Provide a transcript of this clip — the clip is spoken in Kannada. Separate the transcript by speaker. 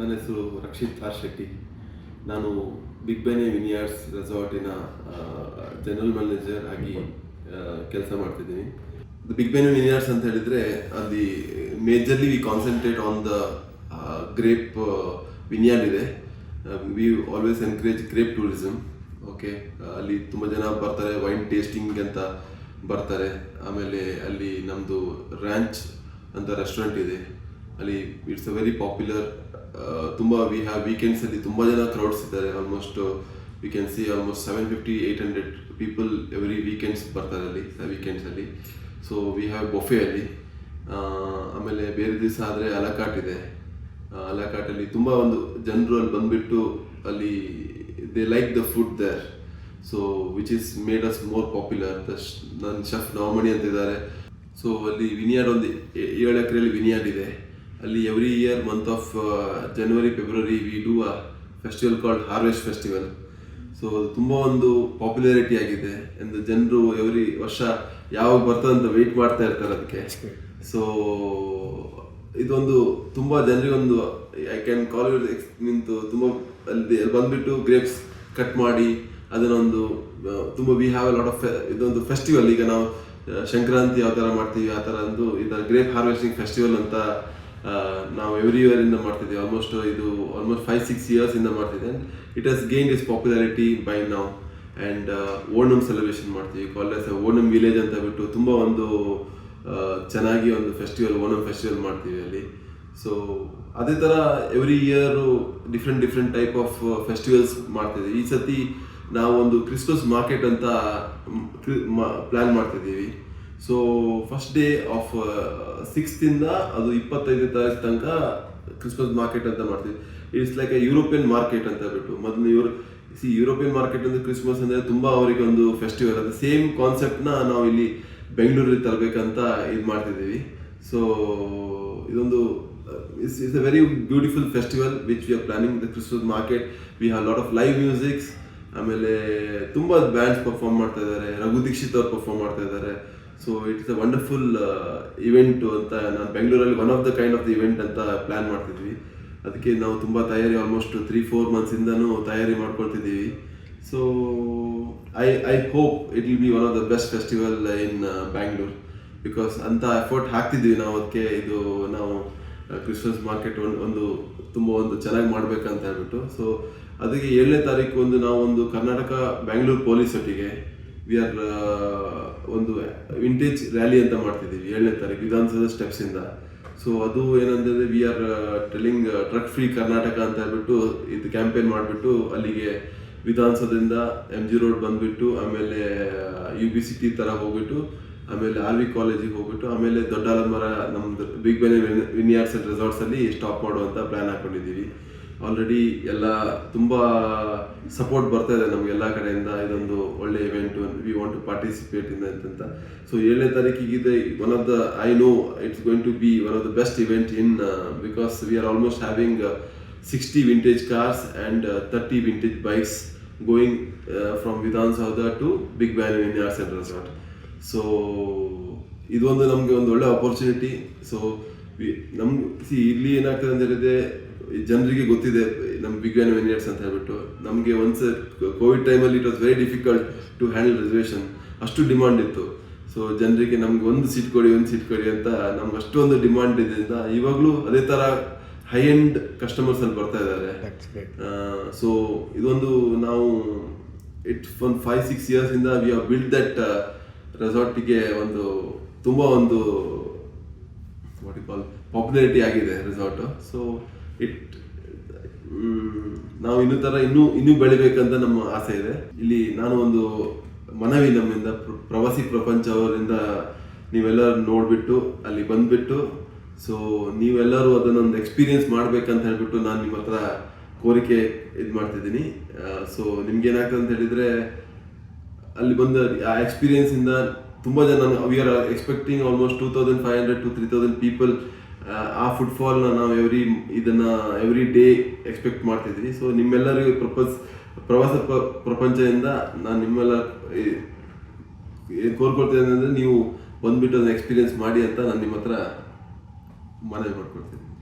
Speaker 1: ನನ್ನ ಹೆಸರು ರಕ್ಷಿತ್ ಆರ್ ಶೆಟ್ಟಿ. ನಾನು ಬಿಗ್ ಬೆನೆ ವಿನಿಯರ್ಸ್ ರೆಸಾರ್ಟಿನ ಜನರಲ್ ಮ್ಯಾನೇಜರ್ ಆಗಿ ಕೆಲಸ ಮಾಡ್ತಿದ್ದೀನಿ. ಬಿಗ್ ಬೆನೆ ವಿನಿಯರ್ಸ್ ಅಂತ ಹೇಳಿದರೆ ಅಲ್ಲಿ majorly we concentrate on the grape vineyard ಇದೆ. We always encourage grape tourism okay, ಅಲ್ಲಿ ತುಂಬ ಜನ ಬರ್ತಾರೆ, ವೈನ್ ಟೇಸ್ಟಿಂಗ್ ಅಂತ ಬರ್ತಾರೆ. ಆಮೇಲೆ ಅಲ್ಲಿ ನಮ್ಮದು ರ್ಯಾಂಚ್ ಅಂತ ರೆಸ್ಟೋರೆಂಟ್ ಇದೆ. ಅಲ್ಲಿ ಇಟ್ಸ್ ಅ ವೆರಿ ಪಾಪ್ಯುಲರ್ ತುಂಬ ವಿ ಹ್ಯಾವ್ ವೀಕೆಂಡ್ಸಲ್ಲಿ ತುಂಬ ಜನ ಕ್ರೌಡ್ಸ್ ಇದ್ದಾರೆ. Almost we can see almost seven fifty eight hundred people every weekends ಬರ್ತಾರೆ ಅಲ್ಲಿ ವೀಕೆಂಡ್ಸಲ್ಲಿ ಸೊ ವಿ ಹ್ಯಾವ್ ಬೊಫೆ ಅಲ್ಲಿ. ಆಮೇಲೆ ಬೇರೆ ದಿವಸ ಆದರೆ ಅಲಕಾಟ್ ಇದೆ. ಅಲಕಾಟಲ್ಲಿ ತುಂಬ ಒಂದು ಜನರು ಅಲ್ಲಿ ಬಂದ್ಬಿಟ್ಟು ಅಲ್ಲಿ they like the food there so which is made us more popular the ನನ್ನ ಶೆಫ್ ನವಮಣಿ ಅಂತಿದ್ದಾರೆ ಸೊ ಅಲ್ಲಿ ವಿನಿಯಾರ್ಡ್ ಒಂದು ಏಳು ಎಕರೆಯಲ್ಲಿ ವಿನಿಯಾರ್ಡ್ ಇದೆ. ಅಲ್ಲಿ every year month of January February we do a festival called harvest festival so ತುಂಬ ಒಂದು ಪಾಪ್ಯುಲಾರಿಟಿ ಆಗಿದೆ. ಎಂದು ಜನರು ಎವ್ರಿ ವರ್ಷ ಯಾವಾಗ ಬರ್ತದೆ ಅಂತ ವೆಯ್ಟ್ ಮಾಡ್ತಾ ಇರ್ತಾರೆ ಅದಕ್ಕೆ. ಸೊ ಇದೊಂದು ತುಂಬ ಜನರಿಗೆ ಒಂದು ಐ ಕ್ಯಾನ್ ಕಾಲ್ ನಿಂತು ತುಂಬ ಅಲ್ಲಿ ಬಂದುಬಿಟ್ಟು ಗ್ರೇಪ್ಸ್ ಕಟ್ ಮಾಡಿ, ಅದನ್ನೊಂದು ತುಂಬ ವಿ ಹ್ಯಾವ್ ಲಾಟ್ ಆಫ್ ಇದೊಂದು ಫೆಸ್ಟಿವಲ್ ಈಗ ನಾವು ಸಂಕ್ರಾಂತಿ ಯಾವ ಥರ ಮಾಡ್ತೀವಿ, ಆ ಥರ ಒಂದು ಇದು ಗ್ರೇಪ್ ಹಾರ್ವೆಸ್ಟಿಂಗ್ ಫೆಸ್ಟಿವಲ್ ಅಂತ ನಾವು ಎವ್ರಿ ಇಯರ್ ಇಂದ ಮಾಡ್ತಿದ್ದೀವಿ. ಆಲ್ಮೋಸ್ಟ್ ಇದು ಆಲ್ಮೋಸ್ಟ್ ಫೈವ್ ಸಿಕ್ಸ್ ಇಯರ್ಸ್ ಇಂದ ಮಾಡ್ತಿದ್ದೆ. It has gain is popularity by ನಾವು ಆ್ಯಂಡ್ ಓಣಂ ಸೆಲೆಬ್ರೇಷನ್ ಮಾಡ್ತೀವಿ. ಕಾಲೇಜ್ ಓಣಂ ವಿಲೇಜ್ ಅಂತ ಬಿಟ್ಟು ತುಂಬ ಒಂದು ಚೆನ್ನಾಗಿ ಒಂದು ಫೆಸ್ಟಿವಲ್ ಓಣಂ ಫೆಸ್ಟಿವಲ್ ಮಾಡ್ತೀವಿ ಅಲ್ಲಿ. ಸೊ ಅದೇ ಥರ every year different different type of festivals ಮಾಡ್ತಿದ್ದೀವಿ ಈ ಸತಿ ನಾವು ಒಂದು ಕ್ರಿಸ್ಮಸ್ ಮಾರ್ಕೆಟ್ ಅಂತ ಪ್ಲ್ಯಾನ್ ಮಾಡ್ತಿದ್ದೀವಿ. ಸೊ ಫಸ್ಟ್ ಡೇ ಆಫ್ ಸಿಕ್ಸ್ತಿಂದ ಅದು ಇಪ್ಪತ್ತೈದನೇ ತಾರೀಕು ತನಕ ಕ್ರಿಸ್ಮಸ್ ಮಾರ್ಕೆಟ್ ಅಂತ ಮಾಡ್ತೀವಿ. It's like a European market ಅಂತ ಹೇಳ್ಬಿಟ್ಟು. ಮೊದಲು ಇವರು ಸಿ ಯುರೋಪಿಯನ್ ಮಾರ್ಕೆಟ್ ಅಂದ್ರೆ ಕ್ರಿಸ್ಮಸ್ ಅಂದ್ರೆ ತುಂಬಾ ಅವರಿಗೆ ಒಂದು ಫೆಸ್ಟಿವಲ್ ಅದು ಸೇಮ್ ಕಾನ್ಸೆಪ್ಟ್ನ ನಾವು ಇಲ್ಲಿ ಬೆಂಗಳೂರಲ್ಲಿ ತರಬೇಕಂತ ಇದು ಮಾಡ್ತಿದ್ದೀವಿ. ಸೊ ಇದೊಂದು is is a very beautiful festival which we are planning the Christmas market we have lot of live musics ಆಮೇಲೆ ತುಂಬ ಬ್ಯಾಂಡ್ಸ್ ಪರ್ಫಾರ್ಮ್ ಮಾಡ್ತಾ ಇದ್ದಾರೆ. ರಘು ದೀಕ್ಷಿತ್ ಅವ್ರು ಪರ್ಫಾರ್ಮ್ ಮಾಡ್ತಾ ಇದ್ದಾರೆ. So it's a wonderful event ಅಂತ ನಾನು ಬೆಂಗಳೂರಲ್ಲಿ one of the kind of the event ಅಂತ ಪ್ಲಾನ್ ಮಾಡ್ತಿದ್ವಿ. ಅದಕ್ಕೆ ನಾವು ತುಂಬ ತಯಾರಿ ಆಲ್ಮೋಸ್ಟ್ ತ್ರೀ ಫೋರ್ ಮಂತ್ಸಿಂದನೂ ತಯಾರಿ ಮಾಡ್ಕೊಳ್ತಿದ್ದೀವಿ. So I I hope it will be one of the best festival in Bangalore because ಅಂತ ಎಫರ್ಟ್ ಹಾಕ್ತಿದ್ವಿ ನಾವು. ಅದಕ್ಕೆ ಇದು ನಾವು ಕ್ರಿಸ್ಮಸ್ ಮಾರ್ಕೆಟ್ ಒಂದು ಒಂದು ತುಂಬ ಒಂದು ಚೆನ್ನಾಗಿ ಮಾಡಬೇಕಂತ ಹೇಳ್ಬಿಟ್ಟು. ಸೊ ಅದಕ್ಕೆ ಏಳನೇ ತಾರೀಕು ಒಂದು ನಾವು ಒಂದು ಕರ್ನಾಟಕ ಬ್ಯಾಂಗ್ಳೂರ್ ಪೊಲೀಸ್ ಒಟ್ಟಿಗೆ ವಿ ಆರ್ ಒಂದು ವಿಂಟೇಜ್ ರ್ಯಾಲಿ ಅಂತ ಮಾಡ್ತಿದ್ದೀವಿ, ಏಳನೇ ತಾರೀಕು ಸ್ಟೆಪ್ಸ್ ಇಂದ. ಸೊ ಅದು ಏನಂತಂದ್ರೆ we are telling truck free Karnataka ಅಂತ ಹೇಳ್ಬಿಟ್ಟು, ಇದು ಕ್ಯಾಂಪೇನ್ ಮಾಡಿಬಿಟ್ಟು, ಅಲ್ಲಿಗೆ ವಿಧಾನಸೌಧದಿಂದ ಎಂ ಜಿ ರೋಡ್ ಬಂದ್ಬಿಟ್ಟು, ಆಮೇಲೆ ಯು ಬಿ ಸಿ ಟಿ ಥರ ಹೋಗ್ಬಿಟ್ಟು, ಆಮೇಲೆ ಆರ್ ವಿ ಕಾಲೇಜಿಗೆ ಹೋಗ್ಬಿಟ್ಟು, ಆಮೇಲೆ ದೊಡ್ಡ ಮರ ನಮ್ದು ಬಿಗ್ ಬೆನೆ ವಿನ್ಯಾರ್ಸ್ ರೆಸಾರ್ಟ್ಸ್ ಅಲ್ಲಿ ಸ್ಟಾಪ್ ಮಾಡುವಂಥ ಪ್ಲಾನ್ ಹಾಕೊಂಡಿದ್ದೀವಿ. ಆಲ್ರೆಡಿ ಎಲ್ಲ ತುಂಬ ಸಪೋರ್ಟ್ ಬರ್ತಾ ಇದೆ ನಮ್ಗೆ ಎಲ್ಲ ಕಡೆಯಿಂದ. ಇದೊಂದು ಒಳ್ಳೆ event we want to participate in ಅಂತ. ಸೊ ಏಳನೇ ತಾರೀಕಿಗೆ ಇದೆ one of the I know it's going to be one of the best event in because we are almost having sixty vintage cars and thirty vintage bikes going from Vidhana Soudha to big banyan and resort so ಇದೊಂದು ನಮಗೆ ಒಂದು ಒಳ್ಳೆ ಅಪರ್ಚುನಿಟಿ ಸೊ ನಮ್ಗೆ ಸಿ ಇಲ್ಲಿ ಏನಾಗ್ತದೆ ಅಂತ ಹೇಳಿದ್ರೆ ಜನರಿಗೆ ಗೊತ್ತಿದೆ ನಮ್ಮ ಬಿಗ್ ಬ್ಯಾನ್ ವಿನಿಯರ್ಸ್ ಅಂತ ಹೇಳ್ಬಿಟ್ಟು. ನಮಗೆ ಒನ್ಸ್ ಕೋವಿಡ್ ಟೈಮಲ್ಲಿ it was very difficult to handle reservation ಅಷ್ಟು ಡಿಮಾಂಡ್ ಇತ್ತು. ಸೊ ಜನರಿಗೆ ನಮ್ಗೆ ಒಂದು ಸೀಟ್ ಕೊಡಿ ಒಂದು ಸೀಟ್ ಕೊಡಿ ಅಂತ ನಮ್ಗೆ ಅಷ್ಟೊಂದು ಡಿಮಾಂಡ್ ಇದರಿಂದ ಇವಾಗಲೂ ಅದೇ ಥರ ಹೈ ಎಂಡ್ ಕಸ್ಟಮರ್ಸ್ ಅಲ್ಲಿ ಬರ್ತಾ ಇದ್ದಾರೆ. ಸೊ ಇದೊಂದು ನಾವು ಇಟ್ ಒಂದು ಫೈವ್ ಸಿಕ್ಸ್ ಇಯರ್ಸ್ ಇಂದ ವಿ ಹಾವ್ ಬಿಲ್ಡ್ ದಟ್ ರೆಸಾರ್ಟಿಗೆ ಒಂದು ತುಂಬ ಒಂದು ವಾಟ್ ಯು ಕಾಲ್ ಪಾಪ್ಯುಲಾರಿಟಿ ಆಗಿದೆ ರೆಸಾರ್ಟ್ ಸೊ ಇಟ್ ನಾವು ಇನ್ನೂ ತರ ಇನ್ನೂ ಇನ್ನೂ ಬೆಳಿಬೇಕಂತ ನಮ್ಮ ಆಸೆ ಇದೆ. ಇಲ್ಲಿ ನಾನು ಒಂದು ಮನವಿ ನಮ್ಮಿಂದ, ಪ್ರ- ಪ್ರವಾಸಿ ಪ್ರಪಂಚ ಅವರಿಂದ ನೀವೆಲ್ಲರೂ ನೋಡ್ಬಿಟ್ಟು, ಅಲ್ಲಿ ಬಂದ್ಬಿಟ್ಟು ಸೊ ನೀವೆಲ್ಲರೂ ಅದನ್ನೊಂದು ಎಕ್ಸ್ಪೀರಿಯನ್ಸ್ ಮಾಡ್ಬೇಕಂತ ಹೇಳ್ಬಿಟ್ಟು ನಾನು ನಿಮ್ಮ ಹತ್ರ ಕೋರಿಕೆ ಇದು ಮಾಡ್ತಿದ್ದೀನಿ. ಸೊ ನಿಮ್ಗೆ ಏನಾಗ್ತದೆ ಅಂತ ಹೇಳಿದ್ರೆ, ಅಲ್ಲಿ ಬಂದ ಆ ಎಕ್ಸ್ಪೀರಿಯನ್ಸ್ ಇಂದ ತುಂಬಾ ಜನ we are expecting almost two thousand five hundred to three thousand people ಆ ಫುಟ್ಫಾಲ್ನ ನಾವು ಎವ್ರಿ ಇದನ್ನ ಎವ್ರಿ ಡೇ ಎಕ್ಸ್ಪೆಕ್ಟ್ ಮಾಡ್ತಿದ್ವಿ. ಸೊ ನಿಮ್ಮೆಲ್ಲರಿಗೂ ಪ್ರಪಸ್, ಪ್ರವಾಸ ಪ್ರ- ಪ್ರಪಂಚದಿಂದ ನಾನು ನಿಮ್ಮೆಲ್ಲ ಕೋರ್ಕೊಳ್ತೇನೆ ಅಂದ್ರೆ ನೀವು ಬಂದ್ಬಿಟ್ಟು ಅದನ್ನ ಎಕ್ಸ್ಪೀರಿಯನ್ಸ್ ಮಾಡಿ ಅಂತ ನಾನು ನಿಮ್ಮ ಹತ್ರ ಮನವಿ ಮಾಡ್ಕೊಳ್ತೀನಿ.